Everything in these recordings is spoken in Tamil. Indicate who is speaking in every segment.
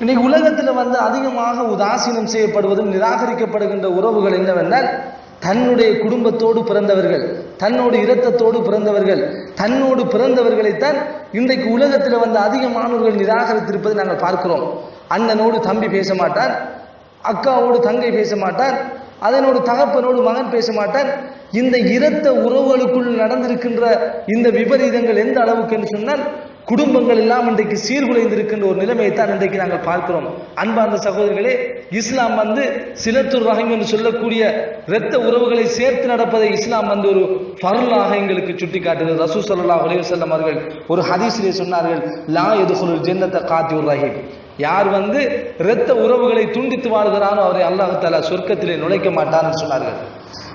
Speaker 1: இன்னைக்கு உலகத்தில் வந்து அதிகமாக உதாசீனம் செய்யப்படுவதும் நிராகரிக்கப்படுகின்ற உறவுகள் என்னவென்றால் தன்னுடைய குடும்பத்தோடு பிறந்தவர்கள் தன்னோடு இரத்தத்தோடு பிறந்தவர்கள் தன்னோடு பிறந்தவர்களைத்தான் இன்றைக்கு உலகத்தில் வந்து அதிகமானவர்கள் நிராகரித்திருப்பதை நாங்கள் பார்க்கிறோம். அண்ணனோடு தம்பி பேச மாட்டார் அக்காவோடு தங்கை பேச மாட்டார் அதனோடு தகப்பனோடு மகன் பேச மாட்டான் இந்த இரத்த உறவுகளுக்குள் நடந்திருக்கின்ற இந்த விபரீதங்கள் எந்த அளவுக்கு என்று சொன்னால் குடும்பங்கள் எல்லாம் இன்றைக்கு சீர்குலைந்திருக்கின்ற ஒரு நிலைமையை தான் இன்றைக்கு நாங்கள் பார்க்கிறோம். அன்பார்ந்த சகோதரிகளே இஸ்லாம் வந்து சிலத்துர் ரகம் என்று சொல்லக்கூடிய இரத்த உறவுகளை சேர்த்து நடப்பதை இஸ்லாம் வந்து ஒரு பருளாக எங்களுக்கு சுட்டி காட்டுகிறது ரசூ சல்லாஹ் அலைவசல்லம் அவர்கள் ஒரு ஹதீஸிலே சொன்னார்கள் லா எதுகுல் ஜென்னத்தை காத்தி ரஹீம். யார் வந்து இரத்த உறவுகளை துண்டித்து வாழ்கிறானோ அவரை அல்லாஹு தாலா சொர்க்கத்திலே நுழைக்க மாட்டார்னு சொன்னார்கள்.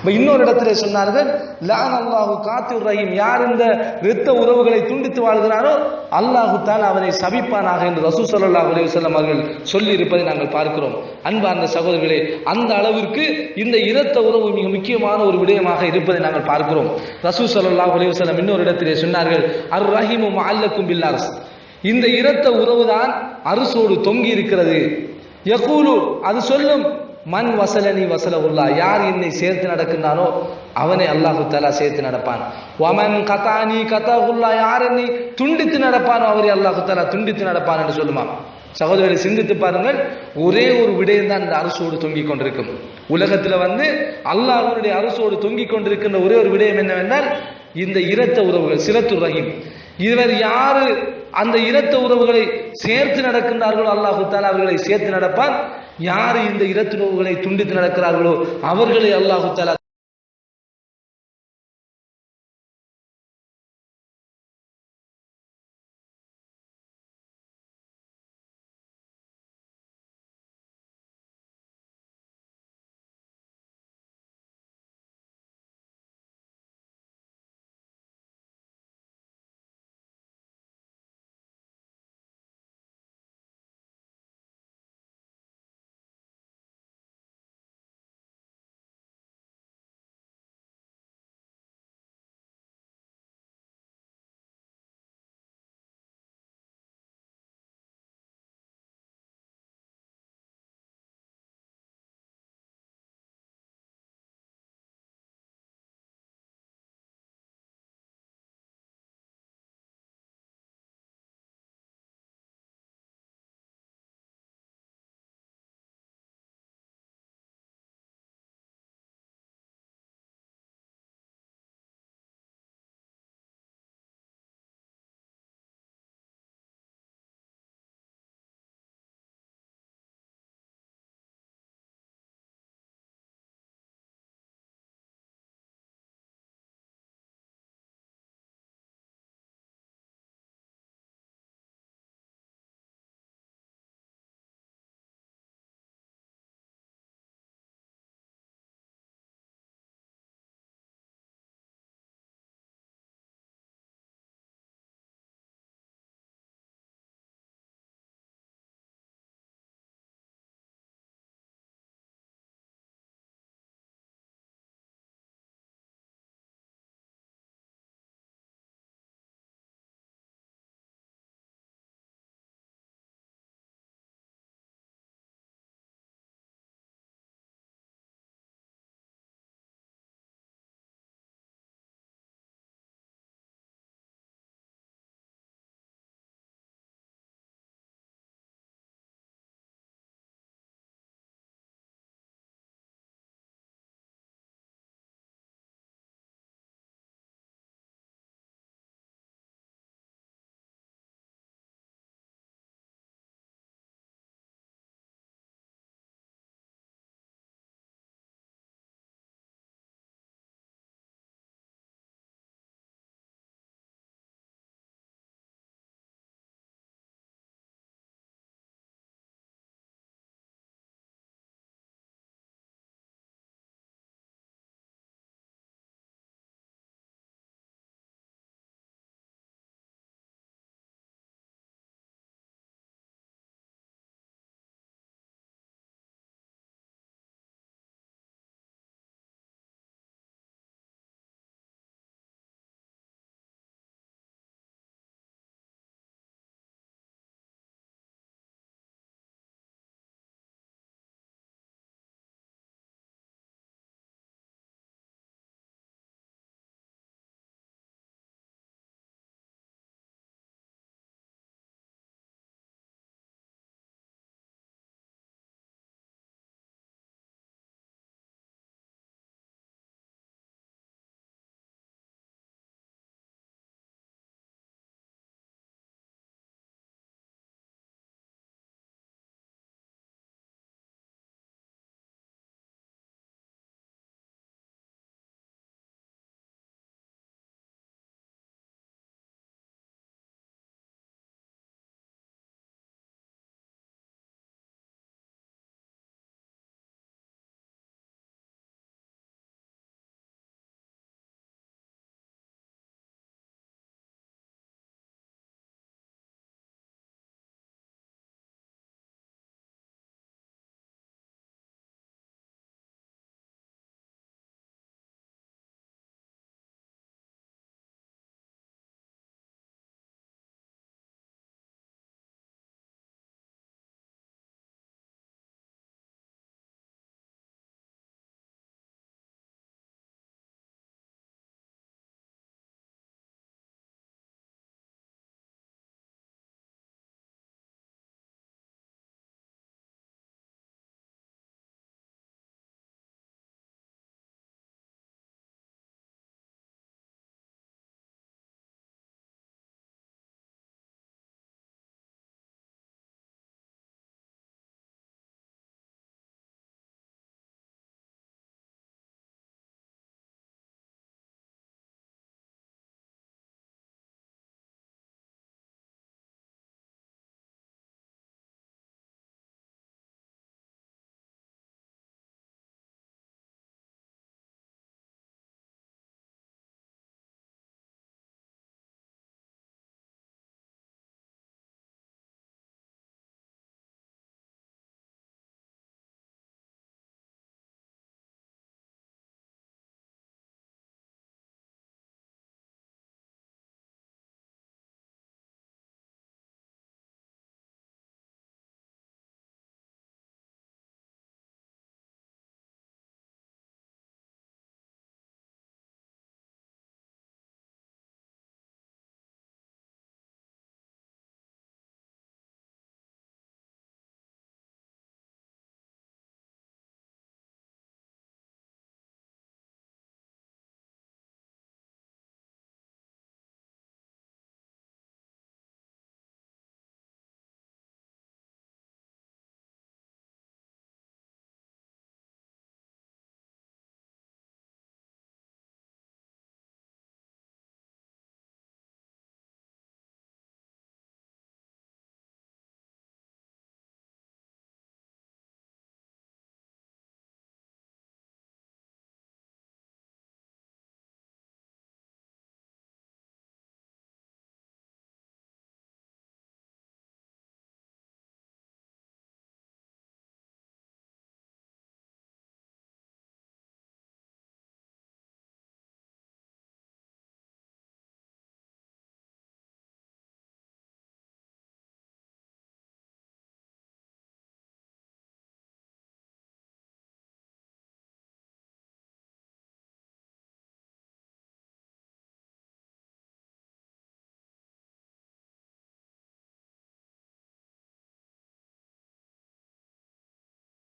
Speaker 1: இப்ப இன்னொரு இடத்திலே சொன்னார்கள் லான் அல்லாஹு காத்து ரஹீம். யார் இந்த இரத்த உறவுகளை துண்டித்து வாழ்கிறாரோ அல்லாஹு தான் அவரை சபிப்பானாக என்று ரசூ சல்லாஹ் வல்லம் அவர்கள் சொல்லி இருப்பதை நாங்கள் பார்க்கிறோம். அன்பார்ந்த சகோதரர்களே அந்த அளவிற்கு இந்த இரத்த உறவு மிக முக்கியமான ஒரு விடயமாக இருப்பதை நாங்கள் பார்க்கிறோம். ரசூ சல்லாஹ் வல்லம் இன்னொரு இடத்திலே சொன்னார்கள் அர் ரஹீமும் அல்லக்கும் பில்லாஸ் இந்த இரத்த உறவுதான் அரசோடு தொங்கி இருக்கிறது யகூலு அது சொல்லும் மண் வசலனி வசல உள்ளா யார் என்னை சேர்த்து நடக்கின்றானோ அவனை அல்லாஹு தலா சேர்த்து நடப்பான். வமன் கதானி கதா உள்ளா யார் என்னை துண்டித்து நடப்பானோ அவரை அல்லாஹு தலா துண்டித்து நடப்பான் என்று சொல்லுமா சகோதரர்களை சிந்தித்து பாருங்கள் ஒரே ஒரு விடயம் தான் இந்த அரசோடு தொங்கிக் கொண்டிருக்கும். உலகத்துல வந்து அல்லாஹனுடைய அரசோடு தொங்கிக் கொண்டிருக்கின்ற ஒரே ஒரு விடயம் என்னவென்றால் இந்த இரத்த உறவுகள் சிலத்து ரஹீம். இவர் யாரு அந்த இரத்த உறவுகளை சேர்த்து நடக்கின்றார்களோ அல்லாஹு தாலா அவர்களை சேர்த்து நடப்பான். யார் இந்த இரத்து நோவுகளை துண்டித்து நடக்கிறார்களோ அவர்களை அல்லாஹு தாலா